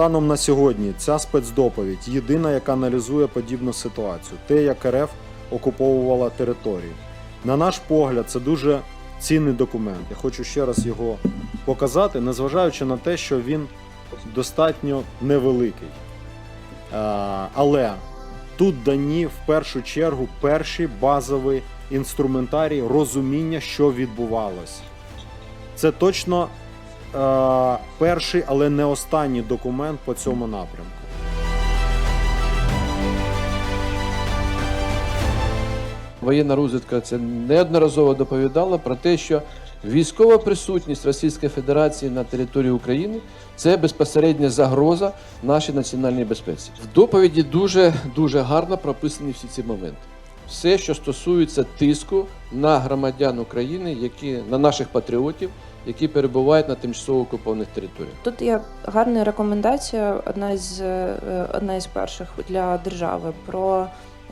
станом на сьогодні ця спецдоповідь єдина, яка аналізує подібну ситуацію, те, як РФ окуповувала території. На наш погляд, це дуже цінний документ. Я хочу ще раз його показати, незважаючи на те, що він достатньо невеликий. Але тут дані в першу чергу перший базовий інструментарій розуміння, що відбувалось. Це точно е, перший, але не останній документ по цьому напрямку. Воєнна розвідка це неодноразово доповідала про те, що військова присутність Російської Федерації на території України це безпосередня загроза нашій національній безпеці. В доповіді дуже дуже гарно прописані всі ці моменти. Все, що стосується тиску на громадян України, які на наших патріотів, які перебувають на тимчасово окупованих територіях. Тут є гарна рекомендація, одна з е, одна із перших для держави про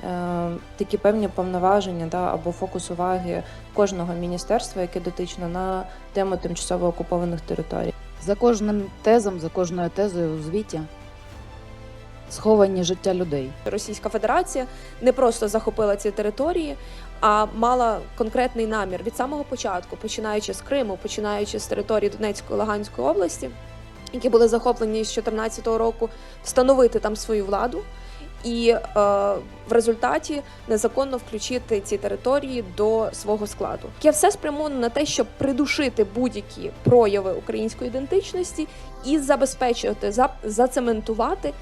е, такі певні повноваження да, або фокус уваги кожного міністерства, яке дотично на тему тимчасово окупованих територій. За кожним тезом, за кожною тезою у звіті сховані життя людей. Російська Федерація не просто захопила ці території, а мала конкретний намір від самого початку, починаючи з Криму, починаючи з території Донецької Луганської області, які були захоплені з 2014 року, встановити там свою владу. І е, в результаті незаконно включити ці території до свого складу. Я все спрямовано на те, щоб придушити будь-які прояви української ідентичності і забезпечувати, за- зацементувати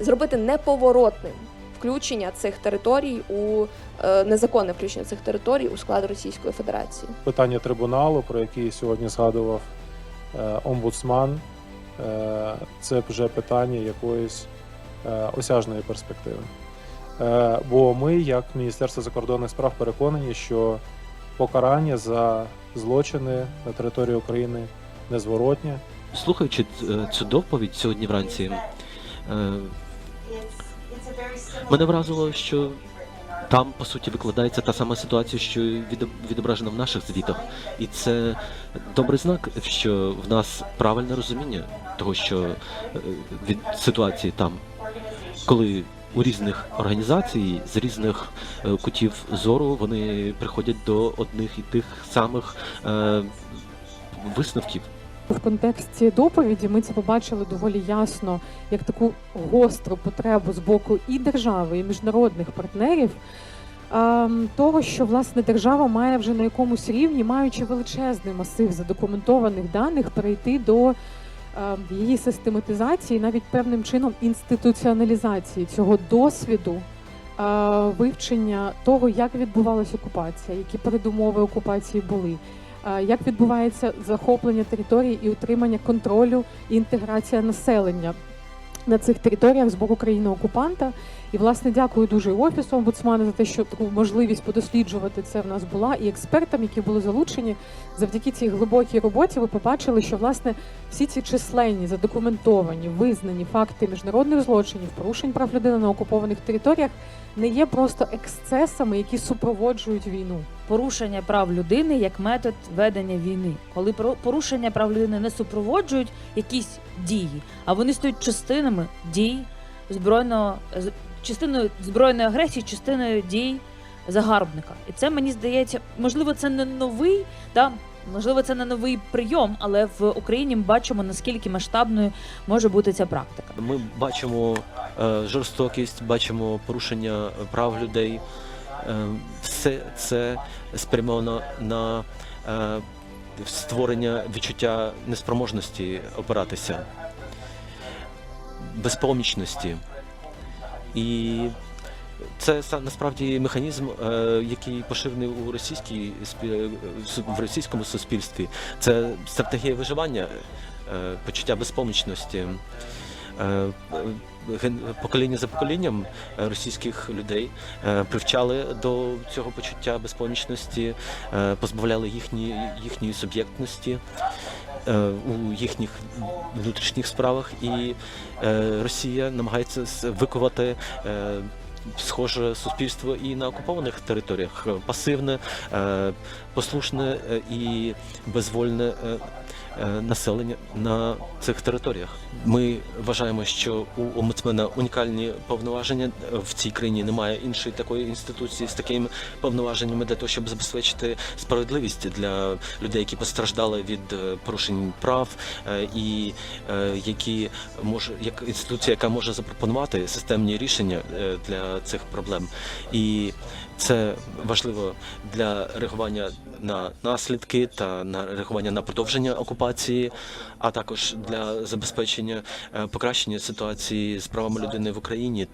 зробити неповоротним включення цих територій у е, незаконне включення цих територій у склад Російської Федерації. питання трибуналу, про який сьогодні згадував е, омбудсман, е, це вже питання якоїсь е, осяжної перспективи. Е, Бо ми, як Міністерство закордонних справ, переконані, що покарання за злочини на території України незворотнє. Слухаючи цю доповідь сьогодні вранці, мене вразило, що там по суті викладається та сама ситуація, що відображена в наших звітах, і це добрий знак, що в нас правильне розуміння того, що е, від ситуації там, коли у різних організацій з різних е, кутів зору вони приходять до одних і тих самих е, висновків. В контексті доповіді ми це побачили доволі ясно як таку гостру потребу з боку і держави, і міжнародних партнерів. ем, Того, що власне держава має вже на якомусь рівні, маючи величезний масив задокументованих даних, перейти до ем, її систематизації, навіть певним чином інституціоналізації цього досвіду е, вивчення того, як відбувалася окупація, які передумови окупації були, як відбувається захоплення територій і утримання контролю і інтеграція населення на цих територіях з боку країни-окупанта. І власне дякую дуже офісу омбудсмана за те, що таку можливість подосліджувати це в нас була, і експертам, які були залучені завдяки цій глибокій роботі. Ви побачили, що власне всі ці численні, задокументовані, визнані факти міжнародних злочинів, порушень прав людини на окупованих територіях не є просто ексцесами, які супроводжують війну. Порушення прав людини як метод ведення війни, коли порушення прав людини не супроводжують якісь дії, а вони стають частинами дій збройного частиною збройної агресії, частиною дій загарбника. І це мені здається, можливо, це не новий, да, можливо, це не новий прийом, але в Україні ми бачимо наскільки масштабною може бути ця практика. Ми бачимо е, жорстокість, бачимо порушення прав людей. Е, все це спрямовано на е, створення відчуття неспроможності опиратися, безпомічності. І це насправді механізм, е, який поширений у російській в російському суспільстві. Це стратегія виживання, почуття безпомічності. Е, Покоління за поколінням е, російських людей е, привчали до цього почуття безпомічності, позбавляли їхні, їхньої суб'єктності у їхніх внутрішніх справах, і Росія намагається е, Схоже суспільство і на окупованих територіях. Пасивне, послушне і безвольне населення на цих територіях. Ми вважаємо, що у омбудсмена унікальні повноваження в цій країні. Немає іншої такої інституції з такими повноваженнями для того, щоб забезпечити справедливість для людей, які постраждали від е, порушень прав, е, і е, які може як інституція, яка може запропонувати системні рішення е, для цих проблем. І це важливо для реагування на наслідки та на реагування на продовження окупації, а також для забезпечення е, покращення ситуації з правами людини в Україні.